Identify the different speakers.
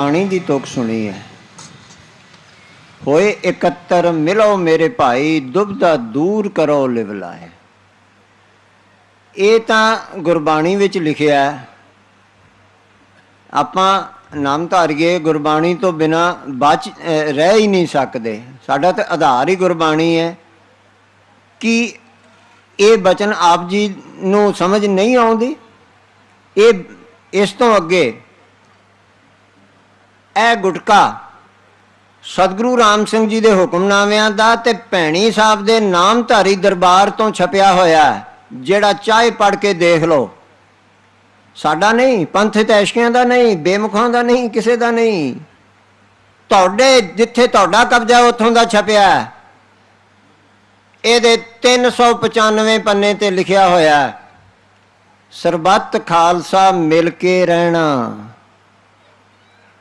Speaker 1: ਬਾਣੀ ਦੀ ਤੁਕ ਸੁਣੀ ਹੈ। ਹੋਏ ਇਕੱਤਰ ਮਿਲੋ ਮੇਰੇ ਭਾਈ ਦੁਬਦਾ ਦੂਰ ਕਰੋ ਲਿਵ ਇਹ ਤਾਂ ਗੁਰਬਾਣੀ ਵਿੱਚ ਲਿਖਿਆ ਹੈ। ਆਪਾਂ ਨਾਮ ਧਾਰੀਏ, ਗੁਰਬਾਣੀ ਤੋਂ ਬਿਨਾ ਬਚ ਰਹਿ ਹੀ ਨਹੀਂ ਸਕਦੇ। ਸਾਡਾ ਤਾਂ ਆਧਾਰ ਹੀ ਗੁਰਬਾਣੀ ਹੈ। ਕਿ ਇਹ ਬਚਨ ਆਪ ਜੀ ਨੂੰ ਸਮਝ ਨਹੀਂ ਆਉਂਦੀ? ਇਹ, ਇਸ ਤੋਂ ਅੱਗੇ ਇਹ ਗੁਟਕਾ। ਸਤਿਗੁਰੂ ਰਾਮ ਸਿੰਘ ਜੀ ਦੇ ਹੁਕਮਨਾਮਿਆਂ ਦਾ ਤੇ ਭੈਣੀ ਸਾਹਿਬ ਦੇ ਨਾਮਧਾਰੀ ਦਰਬਾਰ ਤੋਂ ਛਪਿਆ ਹੋਇਆ ਹੈ, ਜਿਹੜਾ ਚਾਹੇ ਪੜ ਕੇ ਦੇਖ ਲਓ। ਸਾਡਾ ਨਹੀਂ ਪੰਥਿਤ ਐਸ਼ਕਿਆਂ ਦਾ ਨਹੀਂ ਬੇਮੁਖਾਂ ਦਾ ਨਹੀਂ ਕਿਸੇ ਦਾ ਨਹੀਂ। ਤੁਹਾਡੇ ਜਿੱਥੇ ਤੁਹਾਡਾ ਕਬਜ਼ਾ ਉੱਥੋਂ ਦਾ ਛਪਿਆ ਹੈ। ਇਹਦੇ 395 ਪੰਨੇ ਤੇ ਲਿਖਿਆ ਹੋਇਆ ਸਰਬੱਤ ਖਾਲਸਾ ਮਿਲ ਕੇ ਰਹਿਣਾ।